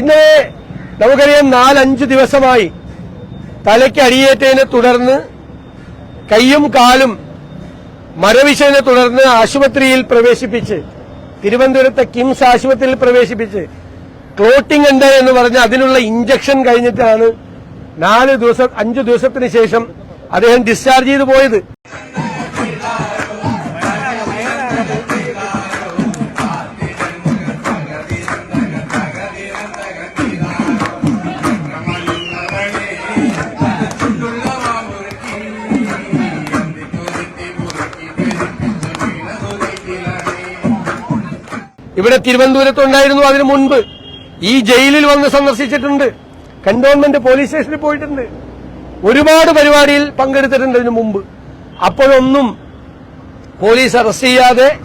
ഇന്ന് നമുക്കറിയാം നാലഞ്ച് ദിവസമായി തലയ്ക്ക് അടിയേറ്റതിനെ തുടർന്ന് കൈയും കാലും മരവിശതിനെ തുടർന്ന് ആശുപത്രിയിൽ പ്രവേശിപ്പിച്ച് തിരുവനന്തപുരത്തെ കിംസ് ആശുപത്രിയിൽ പ്രവേശിപ്പിച്ച് ക്ലോട്ടിംഗ് ഉണ്ട് എന്ന് പറഞ്ഞ് അതിനുള്ള ഇഞ്ചക്ഷൻ കഴിഞ്ഞിട്ടാണ് നാല് ദിവസം അഞ്ചു ദിവസത്തിന് ശേഷം അദ്ദേഹം ഡിസ്ചാർജ് ചെയ്തു പോയത്. ഇവിടെ തിരുവനന്തപുരത്തുണ്ടായിരുന്നു അതിനു മുൻപ്. ഈ ജയിലിൽ വന്ന് സന്ദർശിച്ചിട്ടുണ്ട്. കന്റോൺമെന്റ് പോലീസ് സ്റ്റേഷനിൽ പോയിട്ടുണ്ട്. ഒരുപാട് പരിപാടിയിൽ പങ്കെടുത്തിട്ടുണ്ട് ഇതിനു മുമ്പ്. അപ്പോഴൊന്നും പോലീസ് അറസ്റ്റ് ചെയ്യാതെ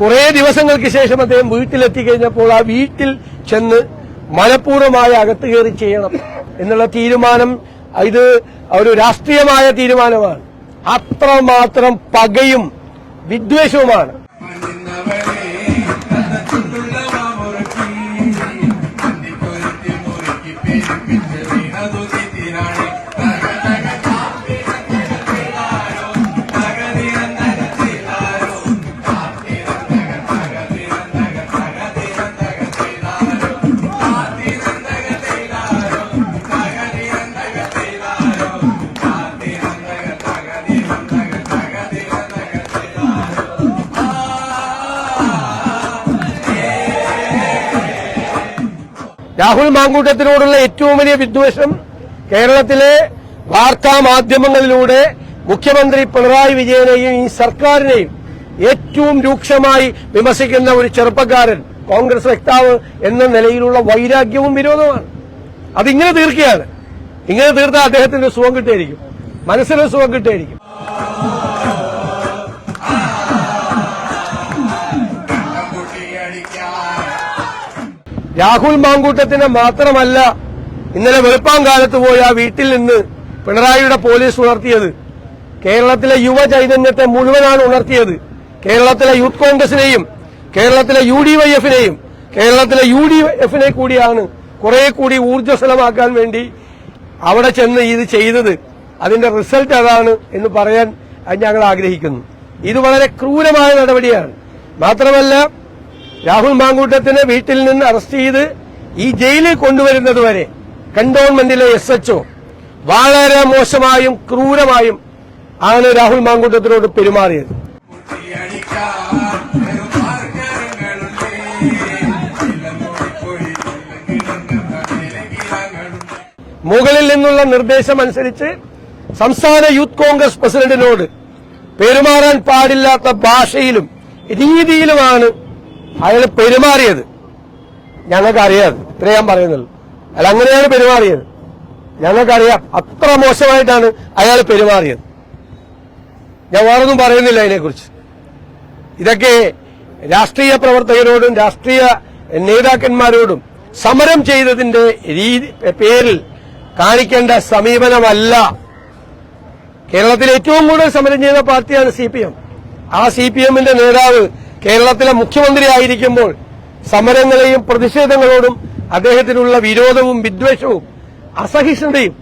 കുറേ ദിവസങ്ങൾക്ക് ശേഷം അദ്ദേഹം വീട്ടിലെത്തി കഴിഞ്ഞപ്പോൾ ആ വീട്ടിൽ ചെന്ന് മനഃപൂർവമായി അകത്ത് കയറി ചെയ്യണം എന്നുള്ള തീരുമാനം ഇത് ഒരു രാഷ്ട്രീയമായ തീരുമാനമാണ്. അത്രമാത്രം പകയും വിദ്വേഷവുമാണ്. രാഹുൽ മാങ്കൂട്ടത്തിനോടുള്ള ഏറ്റവും വലിയ വിദ്വേഷം കേരളത്തിലെ വാർത്താ മാധ്യമങ്ങളിലൂടെ മുഖ്യമന്ത്രി പിണറായി വിജയനെയും ഈ സർക്കാരിനെയും ഏറ്റവും രൂക്ഷമായി വിമർശിക്കുന്ന ഒരു ചെറുപ്പക്കാരൻ കോൺഗ്രസ് വക്താവ് എന്ന നിലയിലുള്ള വൈരാഗ്യവും വിരോധമാണ്. അതിങ്ങനെ തീർക്കുകയാണ്. ഇങ്ങനെ തീർത്താൽ അദ്ദേഹത്തിന് സുഖം കിട്ടിയിരിക്കും. മനസ്സിന് സുഖം കിട്ടിയിരിക്കും. രാഹുൽ മാങ്കൂട്ടത്തിനെ മാത്രമല്ല ഇന്നലെ വെളുപ്പാങ്കാലത്ത് പോയി ആ വീട്ടിൽ നിന്ന് പിണറായിയുടെ പോലീസ് ഉണർത്തിയത്. കേരളത്തിലെ യുവചൈതന്യത്തെ മുഴുവനാണ് ഉണർത്തിയത്. കേരളത്തിലെ യൂത്ത് കോൺഗ്രസിനെയും കേരളത്തിലെ യു ഡി വൈ എഫിനെയും കേരളത്തിലെ യു ഡി എഫിനെ കൂടിയാണ് കുറെ കൂടി ഊർജസ്വലമാക്കാൻ വേണ്ടി അവിടെ ചെന്ന് ഇത് ചെയ്തത്. അതിന്റെ റിസൾട്ട് അതാണ് എന്ന് പറയാൻ ഞങ്ങൾ ആഗ്രഹിക്കുന്നു. ഇത് വളരെ ക്രൂരമായ നടപടിയാണ്. മാത്രമല്ല രാഹുൽ മാങ്കൂട്ടത്തിനെ വീട്ടിൽ നിന്ന് അറസ്റ്റ് ചെയ്ത് ഈ ജയിലിൽ കൊണ്ടുവരുന്നതുവരെ കണ്ടോൺമെന്റിലെ എസ് എച്ച്ഒ വളരെ മോശമായും ക്രൂരമായും ആണ് രാഹുൽ മാങ്കൂട്ടത്തിനോട് പെരുമാറിയത്. മുകളിൽ നിന്നുള്ള നിർദ്ദേശം അനുസരിച്ച് സംസ്ഥാന യൂത്ത് കോൺഗ്രസ് പ്രസിഡന്റിനോട് പെരുമാറാൻ പാടില്ലാത്ത ഭാഷയിലും രീതിയിലുമാണ് അയാൾ പെരുമാറിയത്. ഞങ്ങൾക്കറിയാം. ഇത്രേ ഞാൻ പറയുന്നുള്ളൂ. അയാൾ അങ്ങനെയാണ് പെരുമാറിയത്. ഞങ്ങൾക്കറിയാം. അത്ര മോശമായിട്ടാണ് അയാൾ പെരുമാറിയത്. ഞാൻ വേറൊന്നും പറയുന്നില്ല അതിനെക്കുറിച്ച്. ഇതൊക്കെ രാഷ്ട്രീയ പ്രവർത്തകരോടും രാഷ്ട്രീയ നേതാക്കന്മാരോടും സമരം ചെയ്തതിന്റെ രീതി പേരിൽ കാണിക്കേണ്ട സമീപനമല്ല. കേരളത്തിൽ ഏറ്റവും കൂടുതൽ സമരം ചെയ്ത പാർട്ടിയാണ് സി ആ സി പി എമ്മിന്റെ നേതാവ് കേരളത്തിലെ മുഖ്യമന്ത്രി ആയിരിക്കുമ്പോൾ സമരങ്ങളെയും പ്രതിഷേധങ്ങളോടും അദ്ദേഹത്തിനുള്ള വിരോധവും വിദ്വേഷവും അസഹിഷ്ണുതയും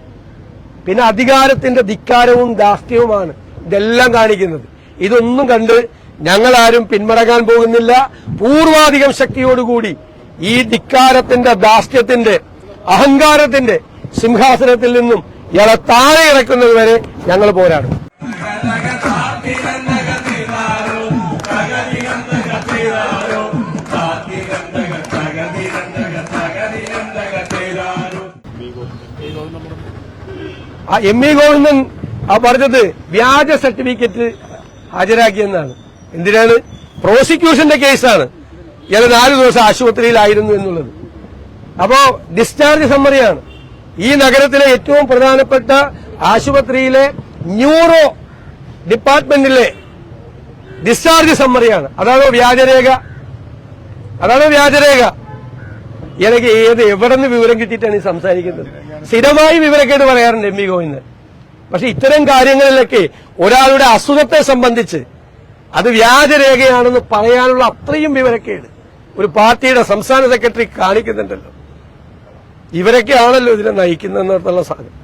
പിന്നെ അധികാരത്തിന്റെ ധിക്കാരവും ധാർഷ്ട്യവുമാണ് ഇതെല്ലാം കാണിക്കുന്നത്. ഇതൊന്നും കണ്ട് ഞങ്ങളാരും പിന്മടങ്ങാൻ പോകുന്നില്ല. പൂർവാധികം ശക്തിയോടുകൂടി ഈ ധിക്കാരത്തിന്റെ ദാസ്യത്തിന്റെ അഹങ്കാരത്തിന്റെ സിംഹാസനത്തിൽ നിന്നും ഇയാളെ താഴെ ഇറക്കുന്നതുവരെ ഞങ്ങൾ പോരാടും. എം ഇ ഗോവിന്ദൻ ആ പറഞ്ഞത് വ്യാജ സർട്ടിഫിക്കറ്റ് ഹാജരാക്കിയെന്നാണ്. എന്തിനാണ്? പ്രോസിക്യൂഷന്റെ കേസാണ്. ഇയാൾ നാല് ദിവസം ആശുപത്രിയിലായിരുന്നു എന്നുള്ളത്. അപ്പോ ഡിസ്ചാർജ് സമ്മറിയാണ് ഈ നഗരത്തിലെ ഏറ്റവും പ്രധാനപ്പെട്ട ആശുപത്രിയിലെ ന്യൂറോ ഡിപ്പാർട്ട്മെന്റിലെ ഡിസ്ചാർജ് സമ്മറിയാണ് അതാണോ വ്യാജരേഖ? അതാണോ വ്യാജരേഖ? എനിക്ക് ഏത് എവിടെ നിന്ന് വിവരം കിട്ടിയിട്ടാണ് ഈ സംസാരിക്കുന്നത്? സ്ഥിരമായി വിവരക്കേട് പറയാറുണ്ട് എം വി ഗോവിന്ദൻ പക്ഷെ ഇത്തരം കാര്യങ്ങളിലൊക്കെ ഒരാളുടെ അസുഖത്തെ സംബന്ധിച്ച് അത് വ്യാജരേഖയാണെന്ന് പറയാനുള്ള അത്രയും വിവരക്കേട് ഒരു പാർട്ടിയുടെ സംസ്ഥാന സെക്രട്ടറി കാണിക്കുന്നുണ്ടല്ലോ. ഇവരൊക്കെയാണല്ലോ ഇതിനെ നയിക്കുന്നതെന്നുള്ള സാധനം.